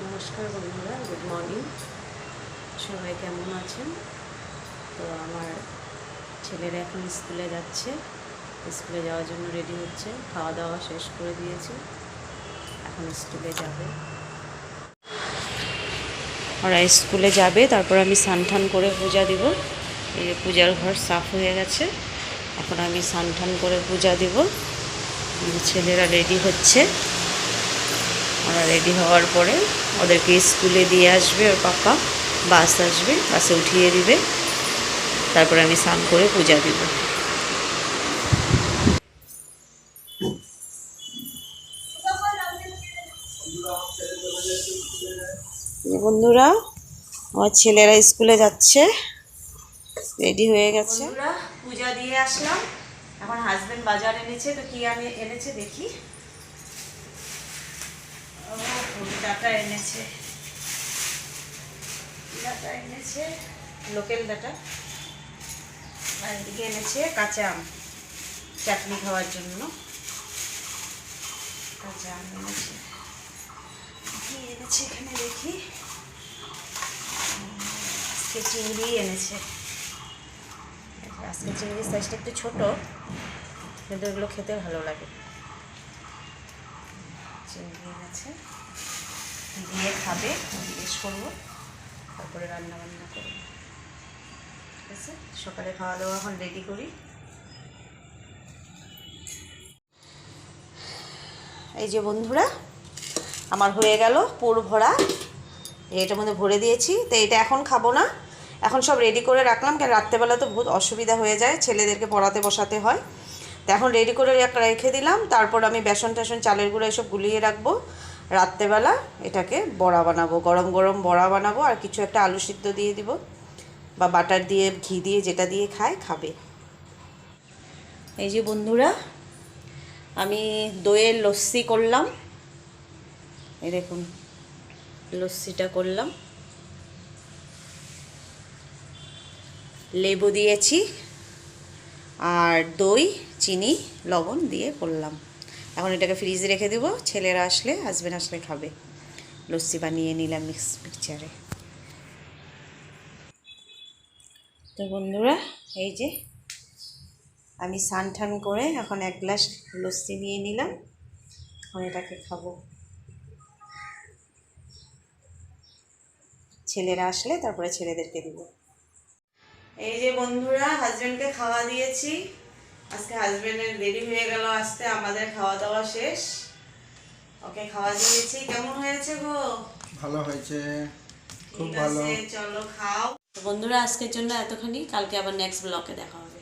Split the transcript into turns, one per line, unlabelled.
নমস্কার বন্ধুরা good morning সবাই কেমন আছেন? তো আমার ছেলেরা এখন স্কুলে যাচ্ছে। স্কুলে যাওয়ার জন্য রেডি হচ্ছে। খাওয়া দাওয়া শেষ করে দিয়েছে। এখন স্কুলে যাবে। ওরা স্কুলে যাবে, তারপর আমি স্নান টান করে পূজা দিব। এই যে পূজার ঘর সাফ হয়ে গেছে। এখন আমি স্নান টান করে পূজা দিব। ছেলেরা রেডি হচ্ছে। ওরা রেডি হওয়ার পরে ওদেরকে স্কুলে দিয়ে আসবে ওর পাপা। বাস আসবে বাসে উঠিয়ে দিবে। তারপরে আমি স্নান করে পূজা দিব। বন্ধুরা আমার ছেলেরা স্কুলে যাচ্ছে। রেডি হয়ে গেছে। পূজা দিয়ে আসলাম। এখন হাজবেন্ড বাজার এনেছে তো কি আমি এনেছে দেখি। ডাটা এনেছে। ডাটা এনেছে, লোকাল ডাটা। আর এদিকে এনেছে কাঁচা আম, চাটনি খাওয়ার জন্য। কাঁচা আম এনেছে। এনেছে এখানে দেখি। আজকে চিংড়ি এনেছে। আজকে চিংড়ির সাইজটা একটু ছোটো, কিন্তু এগুলো খেতে ভালো লাগে। চিংড়ি এনেছে। দিয়ে খাবে জিজ্ঞেস করব তারপরে রান্না বান্না করব ঠিক আছে? সকালে খাওয়া দাওয়া এখন রেডি করি। এই যে বন্ধুরা, আমার হয়ে গেল পুর ভরা। এটার মধ্যে ভরে দিয়েছি, তো এটা এখন খাব না। এখন সব রেডি করে রাখলাম, কারণ রাত্রেবেলা তো বহুত অসুবিধা হয়ে যায়, ছেলেদেরকে পড়াতে বসাতে হয়। তো এখন রেডি করে রেখে দিলাম, তারপর আমি বেসন টেসন চালের গুঁড়ো এসব গুলিয়ে রাখব। রাত্রেবেলা এটাকে বড়া বানাবো, গরম গরম বড়া বানাবো আর কিছু একটা আলু সিদ্ধ দিয়ে দিব বা বাটার দিয়ে, ঘি দিয়ে যেটা দিয়ে খায়, খাবে। এই যে বন্ধুরা, আমি দইয়ের লস্যি করলাম। এই দেখুন, লস্যিটা করলাম। লেবু দিয়েছি আর দই, চিনি, লবণ দিয়ে করলাম। এখন এটাকে ফ্রিজে রেখে দেবো। ছেলেরা আসলে হাজব্যান্ড আসলে খাবে। লস্যি বানিয়ে নিলাম মিক্স মিক্সচারে তো বন্ধুরা, এই যে আমি স্নান টান করে এখন এক গ্লাস লস্যি নিয়ে নিলাম। এখন এটাকে খাব। ছেলেরা আসলে, তারপরে ছেলেদেরকে দিব। এই যে বন্ধুরা হাজবেন্ডকে খাওয়া দিয়েছি। আজকে হাজবেন্ডের রেডি হয়ে গেল আসতে আমাদের খাওয়া দাওয়া শেষ। ওকে খাওয়া দিয়েছি কেমন হয়েছে গো?
ভালো হয়েছে। খুব ভালো।
চলো খাও। বন্ধুরা আজকের জন্য এতখানি। কালকে আবার নেক্সট ব্লকে দেখা হবে।